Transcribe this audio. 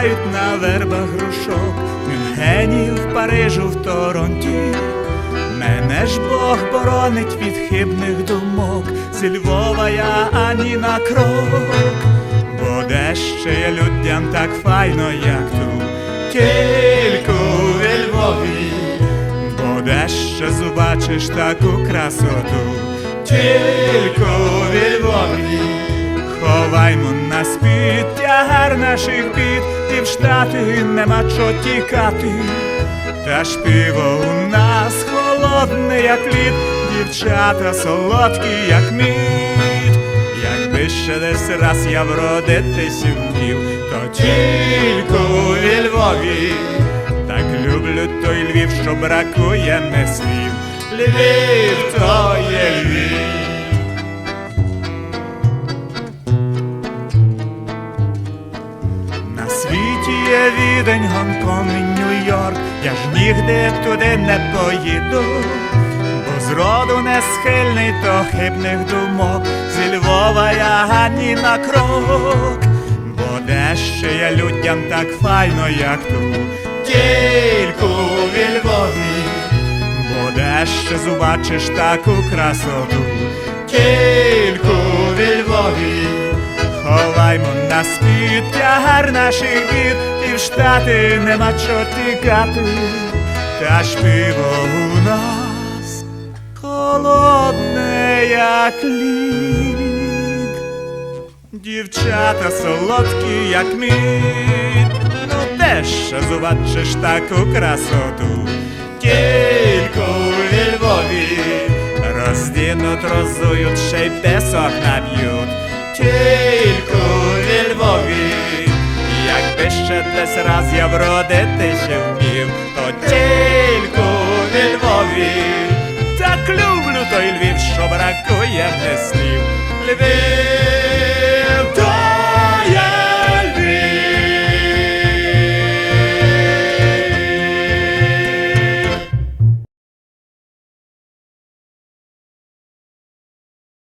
співають на вербах грушок, Мюнхені, в Парижу, в Торонті. Мене ж Бог боронить від хибних думок, зі Львова я ані на крок, бо де ще є людям так файно, як тут, тільки у Львові, бо де ще зубачиш таку красоту, тільки у Львові. Ховаймо на спід тягар наших бід, і в штати нема чо тікати. Та ж пиво у нас холодне, як лід, дівчата солодкі, як мід. Якби ще десь раз я вродитись вмів, то тільки у Львові. Так люблю той Львів, що бракує не слів. Львів то є Львів. Є відень, Гонконг Нью-Йорк, я ж нігде туди не поїду, бо зроду не схильний до хибних думок, зі Львова я ані на крок, бо де ще є людям так файно, як тут, тільки у Львові, бо де ще зубачиш таку красоту, тільки у Львові. На спід. Тягар наших бід, і в штати нема чо тікати, та ж пиво у нас холодне, як лід. Дівчата солодкі, як мід, ну де ще зубачиш таку красоту, тільки у Львові роздінуть, розують, ще й песок наб'ють, десь раз я вродитися вмів, то тільки у Львові. Так люблю той Львів, що бракує мені слів. Львів,